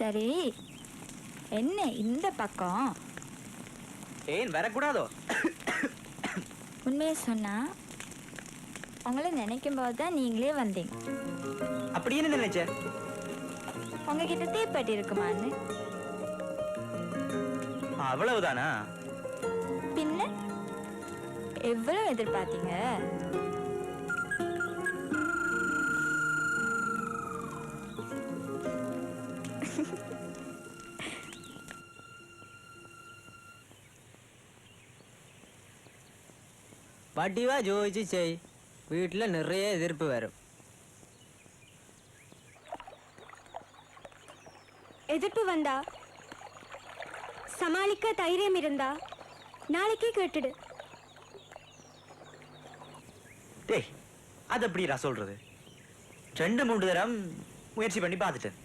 சரி. என்ன இந்த பக்கம்? ஏன் வரக்கூடாதோ? உண்மையை சொன்னா உங்களை நினைக்கும் போது தான் நீங்களே வந்தீங்க. அப்படி என்ன நினைச்ச? உங்ககிட்ட தீப்பெட்டி இருக்குமான்னு. அவ்வளவுதானா? பின்ன எவ்வளவு எதிர்பார்த்தீங்க? പട്ടിവ ചോദിച്ച് ചെയ് വീട്ടിൽ നിറയെ എതിർപ്പ് വരും எதிர்ப்பு வந்தா சமாளிக்க தைரியம் இருந்தா நாளைக்கே கேட்டுடு டேய் அது எப்படிடா சொல்றது ரெண்டு மூன்று தரம் முயற்சி பண்ணி பார்த்துட்டேன்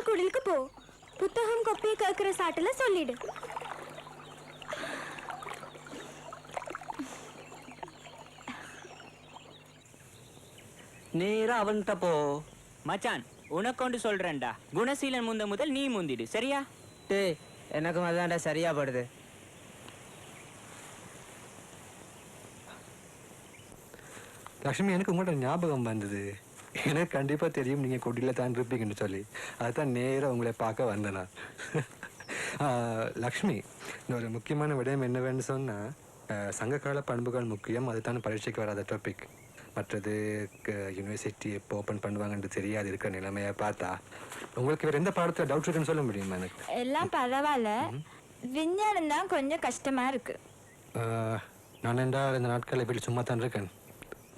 காவல் குடிலுக்கு போ. புத்தகம் கொப்பி கேட்கிற சாட்டுல சொல்லிடு. நேரா அவன்கிட்ட போ. மச்சான் உனக்கொண்டு சொல்றேன்டா. குணசீலன் முந்த முதல் நீ முந்திடு சரியா? டேய் எனக்கும் அதான்டா சரியா படுது. லக்ஷ்மி எனக்கு உங்களோட ஞாபகம் வந்தது. எனக்கு கண்டிப்பா தெரியும் நீங்க கொடியில தான் இருப்பீங்கன்னு சொல்லி. அதுதான் நேரா உங்களை பார்க்க வந்தேன். நான் லக்ஷ்மி இன்னொரு முக்கியமான விடயம் என்னவென்னு சொன்னா ஆஹ், சங்ககால பண்புகள் முக்கியம் அதுதான் பரீட்சைக்கு வராத டாபிக் மற்றது யூனிவர்சிட்டி எப்போ ஓப்பன் பண்ணுவாங்கன்னு தெரியாது இருக்கிற நிலைமையை பார்த்தா. உங்களுக்கு வேற எந்த பாடத்துல டவுட் இருக்குன்னு சொல்ல முடியுமா எனக்கு? எல்லாம் பரவாயில்ல விஞ்ஞானம் தான் கொஞ்சம் கஷ்டமா இருக்கு. ஆஹ், நான் என்றால் இந்த நாட்களில் வீட்டில் சும்மா தான் இருக்கேன்.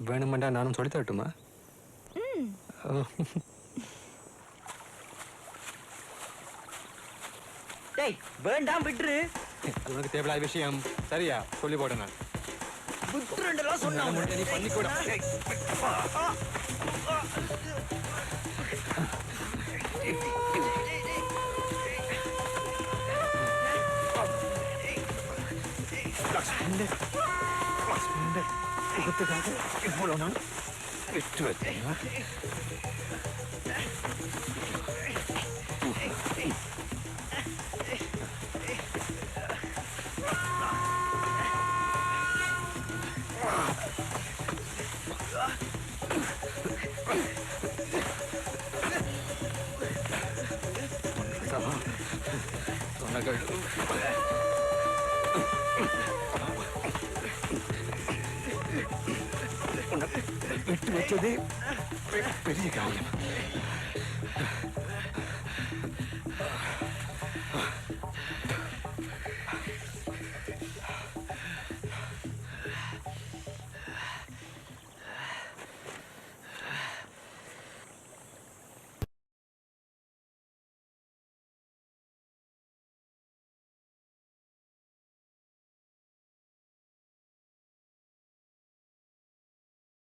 வேணுமெண்டா நானும் சொல்லி தரட்டுமா? டேய் வேண்டாம் விட்டுரு உனக்கு தேவையில்லாத விஷயம். சரியா சொல்லி போட்டேன் நான். விட்டுருண்டெல்லாம் சொன்னா நீ பண்ணிக்கூட. முகத்துக்காக இவ்வளவு நாள் Esto es ¿no? తొండగళ్ళు వచ్చేది పెరిగి కావాలి